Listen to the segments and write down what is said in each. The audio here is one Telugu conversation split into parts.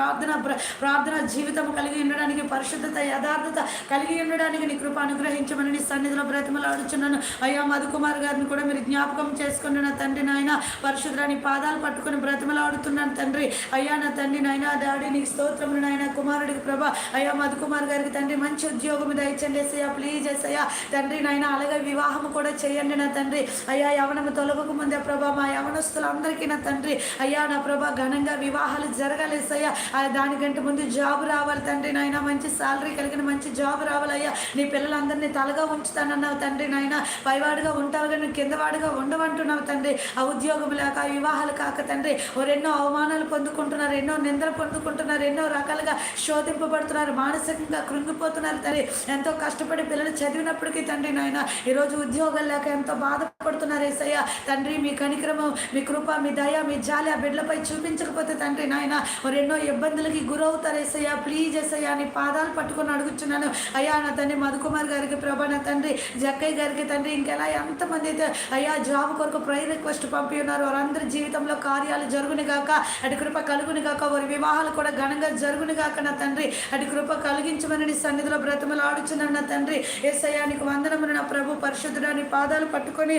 ప్రార్థన ప్రార్థన జీవితం కలిగి ఉండడానికి పరిశుద్ధత యథార్థత కలిగి ఉండడానికి నీ కృప అనుగ్రహించమని నీ సన్నిధిలో బ్రతిమలాడుచున్నాను. అయ్యా మధుకుమార్ గారిని కూడా మీరు జ్ఞాపకం చేసుకుని నా తండ్రి నాయన. పరిశుద్ధాన్ని పాదాలు పట్టుకుని బ్రతిమలాడుతున్నాను తండ్రి. అయ్యా నా తండ్రి నాయన డాడీ నీకు స్తోత్రం నాయన. కుమారుడికి ప్రభా అయ్యా మధుకుమార్ గారికి తండ్రి మంచి ఉద్యోగం దయచండి ఎస్ఐయా ప్లీజ్ ఎస్ఐయా తండ్రి నాయన అలాగే వివాహం కూడా చేయండి నా తండ్రి. అయ్యా యవనము తొలగక ముందే ప్రభా మా యవనస్తులందరికీ నా తండ్రి. అయ్యా నా ప్రభా ఘనంగా వివాహాలు జరగాలి ఎస్ఐయా దానికంటే ముందు జాబ్ రావాలి తండ్రి నాయన. మంచి శాలరీ కలిగిన మంచి జాబ్ రావాలయ్యా. నీ పిల్లలందరినీ తలగా ఉంచుతానన్నావు తండ్రి నాయన. పైవాడుగా ఉంటావు కానీ కిందవాడుగా ఉండవంటున్నావు తండ్రి. ఆ ఉద్యోగం లేక వివాహాలు కాక తండ్రి. ఎన్నో అవమానాలు పొందుకుంటున్నారు ఎన్నో నిందలు పొందుకుంటున్నారు ఎన్నో రకాలుగా శోధింపబడుతున్నారు మానసికంగా కృంగిపోతున్నారు తండ్రి. ఎంతో కష్టపడి పిల్లలు చదివినప్పటికీ తండ్రి నాయన ఈరోజు ఉద్యోగాలు లేక ఎంతో బాధ పడుతున్నారు ఏసయ్య. తండ్రి మీ కనిక్రమం మీ కృప మీ దయ మీ జాలి ఆ బిడ్డలపై చూపించకపోతే తండ్రి నాయన మరి ఎన్నో ఇబ్బందులకి గురవుతారు ఏసయ్య. ప్లీజ్ ఏసయ్య నీ పాదాలు పట్టుకొని అడుగుతున్నాను అయ్యా నా తండ్రి మధుకుమార్ గారికి ప్రభా నా తండ్రి జక్కయ్య గారికి తండ్రి ఇంకెలా ఎంతమంది అయితే అయ్యా జాబ్ కొరకు ప్రై రిక్వెస్ట్ పంపి ఉన్నారు. వారందరి జీవితంలో కార్యాలు జరుగుని గాక అటు కృప కలుగుని గాక వారి వివాహాలు కూడా ఘనంగా జరుగుని గాక నా తండ్రి. అటు కృప కలిగించమని నీ సన్నిధిలో బ్రతములు ఆడుచున్నాను నా తండ్రి. ఏసయ్యా నీకు వందనములు నా ప్రభు పరిశుద్ధుడా నీ పాదాలు పట్టుకొని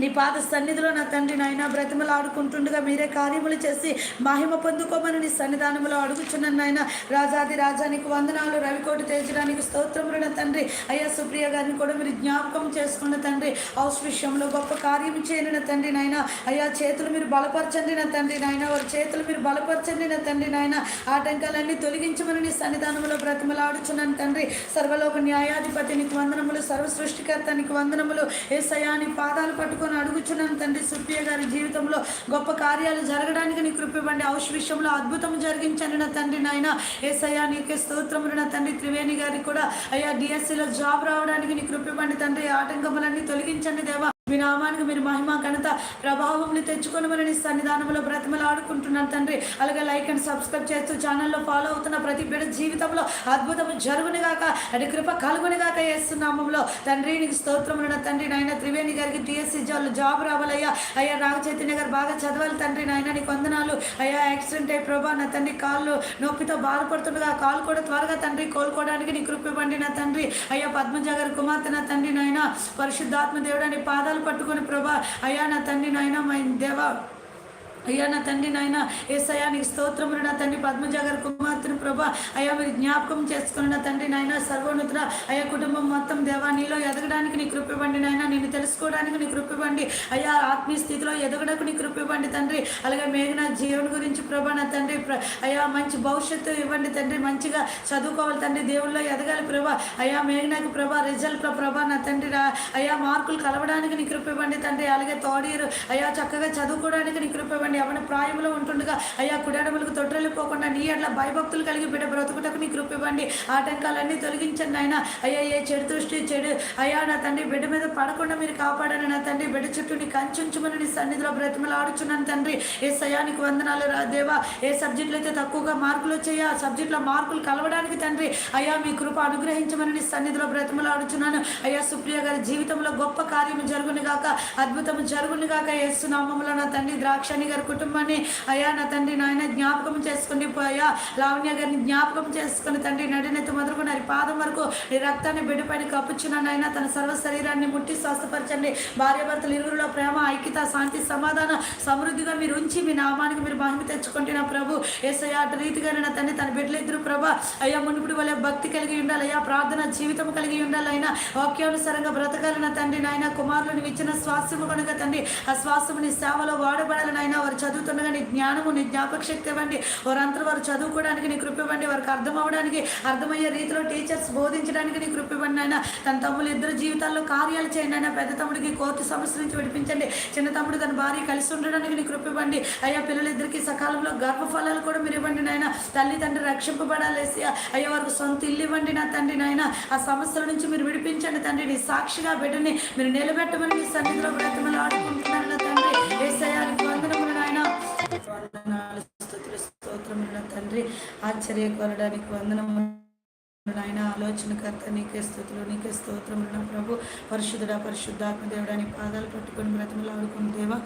నీ పాద సన్నిధిలో నా తండ్రి నాయన బ్రతిమలు ఆడుకుంటుండగా మీరే కార్యములు చేసి మహిమ పొందుకోమని నీ సన్నిధానంలో అడుగుచున్నాను నాయన. రాజాది రాజానికి వందనాలు రవికోటి తేజడానికి స్తోత్రములు నా తండ్రి. అయ్యా సుప్రియ గారిని కూడా మీరు జ్ఞాపకం చేసుకున్న తండ్రి. హౌస్ విషయంలో గొప్ప కార్యం చేయనిన నా తండ్రి నాయన. అయ్యా చేతులు మీరు బలపరచండి నా తండ్రి నాయన. వారి చేతులు మీరు బలపరచండి నా తండ్రి నాయన. ఆటంకాలన్నీ తొలగించమని నీ సన్నిధానంలో బ్రతిమలు ఆడుచున్నాను తండ్రి. సర్వలోక న్యాయాధిపతి నీకు వందనములు సర్వ సృష్టికర్త నీకు వందనములు ఏ సయాని పాదాలు పట్టుకొని అడుగుచున్నాను తండ్రి సుప్రియ గారి జీవితంలో గొప్ప కార్యాలు జరగడానికి నీ కృపివ్వండి ఇవ్వండి విషయంలో అద్భుతం జరిగించండి నా తండ్రి నాయన. ఏసయ్యా నీకే స్తోత్రములు నా తండ్రి త్రివేణి గారికి కూడా. అయ్యా డిఎస్సిలో జాబ్ రావడానికి నీ కృపివ్వండి తండ్రి ఆటంకములన్నీ తొలగించండి దేవా. మీ నామానికి మీరు మహిమ ఘనత ప్రభావములు తెచ్చుకోనమని నీ సన్నిధానంలో బ్రతిమలు ఆడుకుంటున్నాను తండ్రి. అలాగే లైక్ అండ్ సబ్స్క్రైబ్ చేస్తూ ఛానల్లో ఫాలో అవుతున్న ప్రతి బిడ్డ జీవితంలో అద్భుతం జరుగునిగాక అది కృప కలుగునిగాక వేస్తున్నామంలో తండ్రి నీకు స్తోత్రములు ఉన్న తండ్రి నాయన త్రివేణి గారికి టీఎస్సీ జాబ్ జాబ్ రావాలయ్యా. అయ్యా నాగ చైతన్య గారు బాగా చదవాలి తండ్రి నాయన నీకు వందనాలు. అయ్యా యాక్సిడెంట్ అయ్యి ప్రభా నా తండ్రి కాళ్ళు నొప్పితో బాధపడుతుండగా కాలు కూడా త్వరగా తండ్రి కోలుకోవడానికి నీ కృప ఇవ్వండి నా తండ్రి. అయ్యా పద్మజ గారి కుమార్తె నా తండ్రి నాయన పరిశుద్ధాత్మ దేవుడని పాదాలు పట్టుకొని ప్రభా అయ్యా నా తండ్రి నాయన మా దేవా అయ్యా నా తండ్రి నాయన ఏసయ్యా నీకు స్తోత్రములు. నా తండ్రి పద్మజాగర్ కుమార్తెను ప్రభా అయ్యా మీరు జ్ఞాపకం చేసుకుని నా తండ్రి నాయన సర్వోన్నతుల అయ్యా కుటుంబం మొత్తం దేవా నీలో ఎదగడానికి నీ కృపివ్వండి నాయన నేను తెలుసుకోవడానికి నీ కృపివ్వండి అయ్యా ఆత్మీయ స్థితిలో ఎదగడానికి నీ కృపివ్వండి తండ్రి. అలాగే మేఘన జీవన్ గురించి ప్రభా నా తండ్రి అయ్యా మంచి భవిష్యత్తు ఇవ్వండి తండ్రి మంచిగా చదువుకోవాలి తండ్రి దేవుల్లో ఎదగాలి ప్రభా. అయ్యా మేఘనకి ప్రభా రిజల్ట్ ప్రభా నా తండ్రి రా- అయ్యా మార్కులు కలవడానికి నీ కృపివ్వండి తండ్రి. అలాగే థర్డ్ ఇయర్ అయ్యా చక్కగా చదువుకోవడానికి నీ కృపివ్వండి ఇవ్వండి అవన ప్రాయంలో ఉంటుండగా అయ్యా కుడాడములకు తొట్రెళ్ళిపోకుండా నీ అట్లా భయభక్తులు కలిగి బిడ్డ బ్రతుకుటకు నీ కృప ఇవ్వండి. ఆటంకాలన్నీ తొలగించండి ఆయన అయ్యా ఏ చెడు దృష్టి చెడు అయ్యా నా తండ్రి బిడ్డ మీద పడకుండా మీరు కాపాడని నా తండ్రి బిడ్డ చుట్టూ నీ కంచుంచుమని నీ సన్నిధిలో బ్రతిమలు ఆడుచున్నాను తండ్రి. ఏ సయానికి వందనాలు రా దేవా. ఏ సబ్జెక్టులు అయితే తక్కువగా మార్కులు వచ్చాయా ఆ సబ్జెక్టులో మార్కులు కలవడానికి తండ్రి అయ్యా మీ కృప అనుగ్రహించమని నీ సన్నిధిలో బ్రతిమలు ఆడుచున్నాను అయ్యా సుప్రియ గారి జీవితంలో గొప్ప కార్యము జరుగుని గాక అద్భుతము జరుగుని గాక ఏసునామంలో నా తండ్రి ద్రాక్షణి గారు కుటుంబాన్ని అయ్యా నా తండ్రి నాయన జ్ఞాపకం చేసుకుని అయ్యా లావణ్య గారిని జ్ఞాపకం చేసుకుని తండ్రి నడినెత్తి మొదలుకొని అది పాదం వరకు నీ రక్తాన్ని బిడ్డపైన కప్పుచున్న నాయన తన సర్వ శరీరాన్ని ముట్టి స్వస్థపరచండి. భార్యాభర్తలు ఇరువురిలో ప్రేమ ఐక్యత శాంతి సమాధాన సమృద్ధిగా మీరు ఉంచి మీ నామానికి మీరు మహిమ తెచ్చుకుంటే నా ప్రభు. ఏసయ్య అటు రీతిగానే నా తండ్రి తన బిడ్డలిద్దరు ప్రభా అయ్యా మునుపుడు వల్ల భక్తి కలిగి ఉండాలి అయ్యా ప్రార్థన జీవితం కలిగి ఉండాలి అయినా వాక్యానుసారంగా బ్రతకాలి నా తండ్రి నాయన. కుమారులను ఇచ్చిన శ్వాసము కనుక తండ్రి ఆ స్వాస్థ్యముని సేవలో వాడబడాలని అయినా వారి చదువుతుండగా నీ జ్ఞానము నీ జ్ఞాపక శక్తి ఇవ్వండి. వారంతా వారు చదువుకోవడానికి నీ కృప ఇవ్వండి. వారికి అర్థం అవ్వడానికి అర్థమయ్యే రీతిలో టీచర్స్ బోధించడానికి నీ కృప ఇవ్వండి ఆయన తన తమ్ముడు ఇద్దరు జీవితాల్లో కార్యాలు చేయండి ఆయన పెద్ద తమ్ముడికి కోర్టు సమస్య నుంచి విడిపించండి. చిన్న తమ్ముడు తన భార్య కలిసి ఉండడానికి నీ కృప ఇవ్వండి. అయ్యా పిల్లలిద్దరికి సకాలంలో గర్భఫలాలు కూడా మీరు ఇవ్వండి నాయన. తల్లి తండ్రి రక్షింపబడాలేసి అయ్యా వారికి సొంత ఇల్లు ఇవ్వండి నా తండ్రి నాయన. ఆ సమస్యల నుంచి మీరు విడిపించండి తండ్రి. నీ సాక్షిగా బిడ్డని మీరు నిలబెట్టమని సన్నిధిలో బ్రతమలు ఆడుకుంటున్నాను నా తండ్రి. ఏసయానికి ఆశ్చర్యకరడానికి ఆశ్చర్య కొనడానికి నాయన ఆలోచనకర్త నీకే స్థుతులు నీకే స్తోత్రములు. నా ప్రభు పరిశుద్ధుడా పరిశుద్ధాత్మ దేవుడా నీ పాదాలు పట్టుకొని బ్రతమలు ఆడుకుని దేవా.